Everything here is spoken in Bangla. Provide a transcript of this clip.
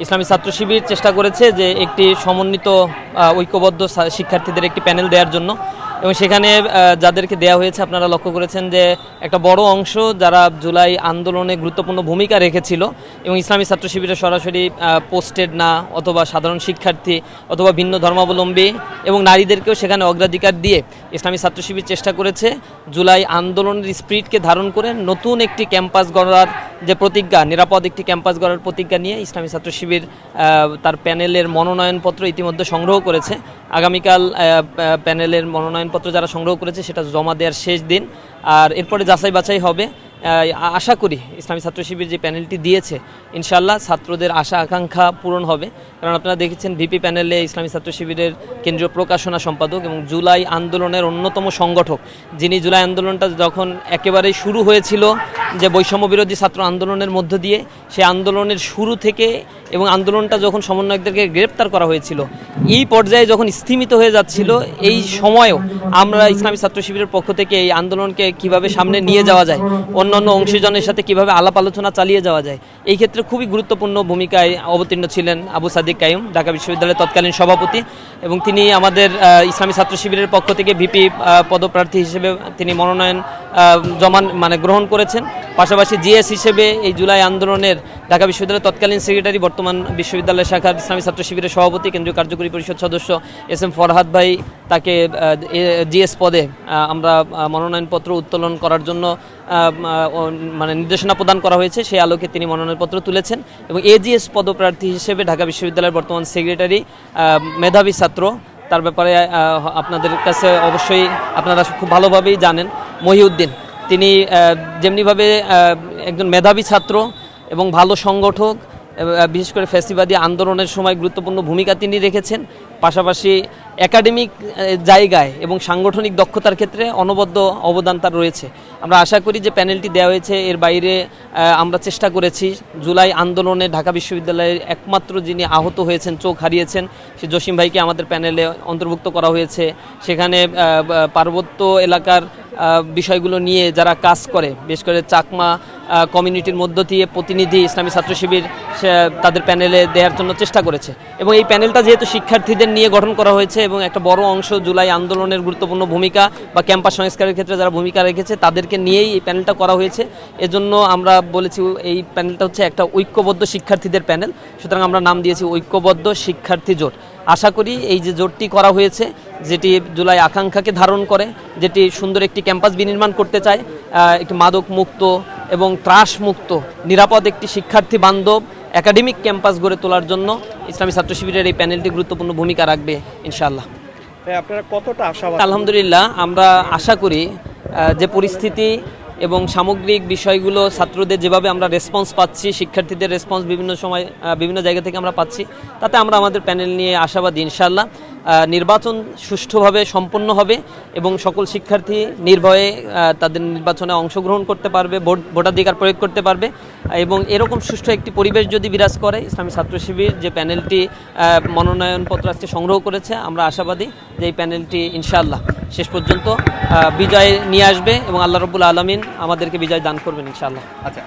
ইসলামী ছাত্র শিবির চেষ্টা করেছে যে একটি সমন্বিত ঐক্যবদ্ধ শিক্ষার্থীদের একটি প্যানেল দেওয়ার জন্য। এবং সেখানে যাদেরকে দেওয়া হয়েছে, আপনারা লক্ষ্য করেছেন যে একটা বড় অংশ যারা জুলাই আন্দোলনে গুরুত্বপূর্ণ ভূমিকা রেখেছিল এবং ইসলামী ছাত্র শিবিরে সরাসরি পোস্টেড না অথবা সাধারণ শিক্ষার্থী অথবা ভিন্ন ধর্মাবলম্বী এবং নারীদেরকেও সেখানে অগ্রাধিকার দিয়ে ইসলামী ছাত্র শিবির চেষ্টা করেছে জুলাই আন্দোলনের স্পিরিটকে ধারণ করে নতুন একটি ক্যাম্পাস গড়ার যে প্রতিজ্ঞা, নিরাপদ একটি ক্যাম্পাস গড়ার প্রতিজ্ঞা নিয়ে ইসলামী ছাত্র শিবির তার প্যানেলের মনোনয়নপত্র ইতিমধ্যে সংগ্রহ করেছে। আগামীকাল প্যানেলের মনোনয়নপত্র যারা সংগ্রহ করেছে, সেটা জমা দেওয়ার শেষ দিন। আর এরপরে যাচাই বাছাই হবে। আশা করি ইসলামী ছাত্র শিবির যে প্যানেলটি দিয়েছে ইনশাল্লাহ ছাত্রদের আশা আকাঙ্ক্ষা পূরণ হবে। কারণ আপনারা দেখেছেন ভিপি প্যানেলে ইসলামী ছাত্র শিবিরের কেন্দ্রীয় প্রকাশনা সম্পাদক এবং জুলাই আন্দোলনের অন্যতম সংগঠক, যিনি জুলাই আন্দোলনটা যখন একেবারেই শুরু হয়েছিল যে বৈষম্য বিরোধী ছাত্র আন্দোলনের মধ্য দিয়ে সেই আন্দোলনের শুরু থেকে এবং আন্দোলনটা যখন সমন্বয়কদেরকে গ্রেপ্তার করা হয়েছিল, এই পর্যায়ে যখন স্থিমিত হয়ে যাচ্ছিল, এই সময়েও আমরা ইসলামী ছাত্র শিবিরের পক্ষ থেকে এই আন্দোলনকে কীভাবে সামনে নিয়ে যাওয়া যায়, অন্যান্য অংশীজনের সাথে কীভাবে আলাপ আলোচনা চালিয়ে যাওয়া যায়, এই ক্ষেত্রে খুবই গুরুত্বপূর্ণ ভূমিকায় অবতীর্ণ ছিলেন আবু সাদিক কাইম, ঢাকা বিশ্ববিদ্যালয়ের তৎকালীন সভাপতি এবং তিনি আমাদের ইসলামী ছাত্র শিবিরের পক্ষ থেকে ভিপি পদপ্রার্থী হিসেবে তিনি মনোনয়ন জমান মানে গ্রহণ করেছেন। পাশাপাশি জিএস হিসেবে এই জুলাই আন্দোলনের ঢাকা বিশ্ববিদ্যালয়ের তৎকালীন সেক্রেটারি, বর্তমান বিশ্ববিদ্যালয় শাখার ইসলামী ছাত্র শিবিরের সভাপতি, কেন্দ্রীয় কার্যকরী পরিষদ সদস্য এস এম ফরহাদ ভাই, তাকে জিএস পদে আমরা মনোনয়নপত্র উত্তোলন করার জন্য মানে নির্দেশনা প্রদান করা হয়েছে, সেই আলোকে তিনি মনোনয়নপত্র তুলেছেন এবং এজিএস পদপ্রার্থী হিসেবে ঢাকা বিশ্ববিদ্যালয়ের বর্তমান সেক্রেটারি মেধাবী ছাত্র। তার ব্যাপারে আপনাদের কাছে অবশ্যই আপনারা খুব ভালোভাবেই জানেন। মহিউদ্দিন তিনি যেমনিভাবে একজন মেধাবী ছাত্র এবং ভালো সংগঠক বিশেষ করে ফ্যাসিবাদী আন্দোলনের সময় গুরুত্বপূর্ণ ভূমিকা তিনি রেখেছেন। পাশাপাশি একাডেমিক জায়গায় এবং সাংগঠনিক দক্ষতার ক্ষেত্রে অনবদ্য অবদান তার রয়েছে। আমরা আশা করি যে প্যানেলটি দেওয়া হয়েছে, এর বাইরে আমরা চেষ্টা করেছি। জুলাই আন্দোলনে ঢাকা বিশ্ববিদ্যালয়ের একমাত্র যিনি আহত হয়েছেন, চোখ হারিয়েছেন, সে জসিম ভাইকে আমাদের প্যানেলে অন্তর্ভুক্ত করা হয়েছে। সেখানে পার্বত্য এলাকার বিষয়গুলো নিয়ে যারা কাজ করে, বিশেষ করে চাকমা কমিউনিটির মধ্য দিয়ে প্রতিনিধি ইসলামী ছাত্র শিবির তাদের প্যানেলে দেওয়ার জন্য চেষ্টা করেছে। এবং এই প্যানেলটা যেহেতু শিক্ষার্থীদের নিয়ে গঠন করা হয়েছে এবং একটা বড় অংশ জুলাই আন্দোলনের গুরুত্বপূর্ণ ভূমিকা বা ক্যাম্পাস সংস্কারের ক্ষেত্রে যারা ভূমিকা রেখেছে, তাদেরকে নিয়েই এই প্যানেলটা করা হয়েছে। এজন্য আমরা বলেছি এই প্যানেলটা হচ্ছে একটা ঐক্যবদ্ধ শিক্ষার্থীদের প্যানেল। সুতরাং আমরা নাম দিয়েছি ঐক্যবদ্ধ শিক্ষার্থী জোট। আশা করি এই যে জোটটি করা হয়েছে যেটি জুলাই আকাঙ্ক্ষাকে ধারণ করে যেটি সুন্দর একটি ক্যাম্পাস বিনির্মাণ করতে চায় একটি মাদক মুক্ত এবং ত্রাস মুক্ত নিরাপদ একটি শিক্ষার্থী বান্ধব একাডেমিক ক্যাম্পাস গড়ে তোলার জন্য ইসলামী ছাত্র শিবিরের এই প্যানেলটি গুরুত্বপূর্ণ ভূমিকা রাখবে ইনশাআল্লাহ। আপনারা কতটা আশাবাদ? আলহামদুলিল্লাহ আমরা আশা করি যে পরিস্থিতি এবং সামগ্রিক বিষয়গুলো ছাত্রদের যেভাবে আমরা রেসপন্স পাচ্ছি, শিক্ষার্থীদের রেসপন্স বিভিন্ন সময় বিভিন্ন জায়গা থেকে আমরা পাচ্ছি, তাতে আমরা আমাদের প্যানেল নিয়ে আশাবাদী ইনশাল্লাহ নির্বাচন সুষ্ঠুভাবে সম্পন্ন হবে এবং সকল শিক্ষার্থী নির্ভয়ে তাদের নির্বাচনে অংশগ্রহণ করতে পারবে, ভোট, ভোটাধিকার প্রয়োগ করতে পারবে এবং এরকম সুষ্ঠু একটি পরিবেশ যদি বিরাজ করে, ইসলামী ছাত্র শিবির যে প্যানেলটি মনোনয়নপত্র আজকে সংগ্রহ করেছে, আমরা আশাবাদী যে এই প্যানেলটি ইনশাআল্লাহ শেষ পর্যন্ত বিজয় নিয়ে আসবে এবং আল্লাহ রবুল আলমিন আমাদেরকে বিজয় দান করবেন ইনশাআল্লাহ। আচ্ছা